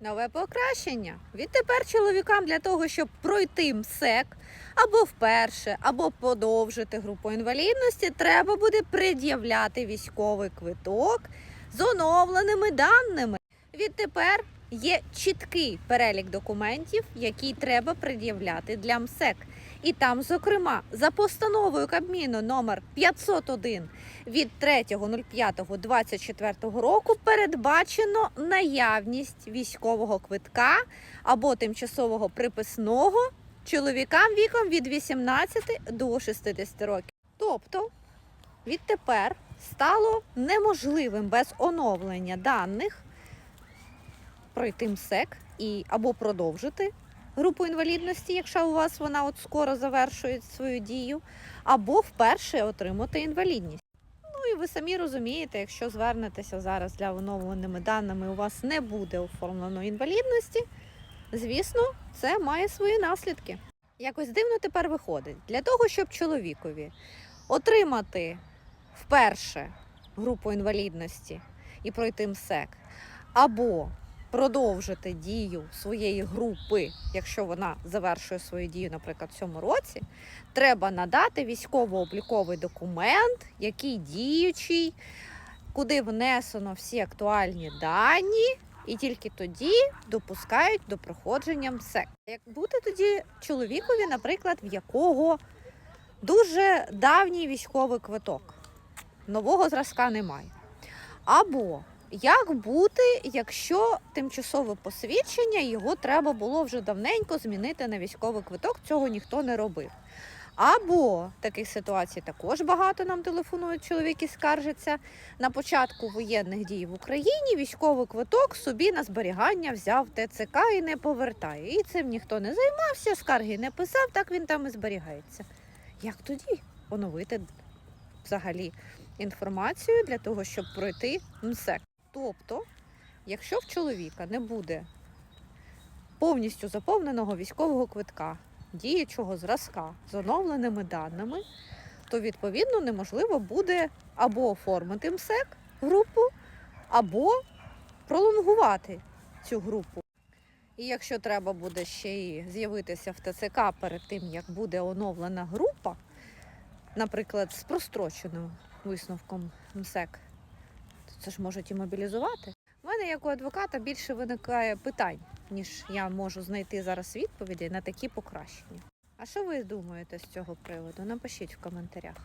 Нове покращення. Відтепер чоловікам для того, щоб пройти МСЕК або вперше, або подовжити групу інвалідності, треба буде пред'являти військовий квиток з оновленими даними. Відтепер є чіткий перелік документів, які треба пред'являти для МСЕК. І там, зокрема, за постановою Кабміну номер 501 від 3.05.24 року передбачено наявність військового квитка або тимчасового приписного чоловікам віком від 18 до 60 років. Тобто відтепер стало неможливим без оновлення даних пройти МСЕК і або продовжити групу інвалідності, якщо у вас вона от скоро завершує свою дію, або вперше отримати інвалідність. Ну і ви самі розумієте, якщо звернетеся зараз для оновленими даними, у вас не буде оформлено інвалідності, звісно, це має свої наслідки. Якось дивно тепер виходить. Для того, щоб чоловікові отримати вперше групу інвалідності і пройти МСЕК, або продовжити дію своєї групи, якщо вона завершує свою дію, наприклад, в цьому році, треба надати військово-обліковий документ, який діючий, куди внесено всі актуальні дані, і тільки тоді допускають до проходження МСЕК. Як бути тоді чоловікові, наприклад, в якого дуже давній військовий квиток, нового зразка немає. Або як бути, якщо тимчасове посвідчення його треба було вже давненько змінити на військовий квиток, цього ніхто не робив. Або таких ситуацій також багато нам телефонують чоловіки, скаржаться. На початку воєнних дій в Україні військовий квиток собі на зберігання взяв ТЦК і не повертає. І цим ніхто не займався, скарги не писав, так він там і зберігається. Як тоді оновити взагалі інформацію для того, щоб пройти МСЕК? Тобто, якщо в чоловіка не буде повністю заповненого військового квитка, діючого зразка з оновленими даними, то відповідно неможливо буде або оформити МСЕК групу, або пролонгувати цю групу. І якщо треба буде ще й з'явитися в ТЦК перед тим, як буде оновлена група, наприклад, з простроченим висновком МСЕК, це ж можуть і мобілізувати. У мене як у адвоката більше виникає питань, ніж я можу знайти зараз відповіді на такі покращення. А що ви думаєте з цього приводу? Напишіть в коментарях.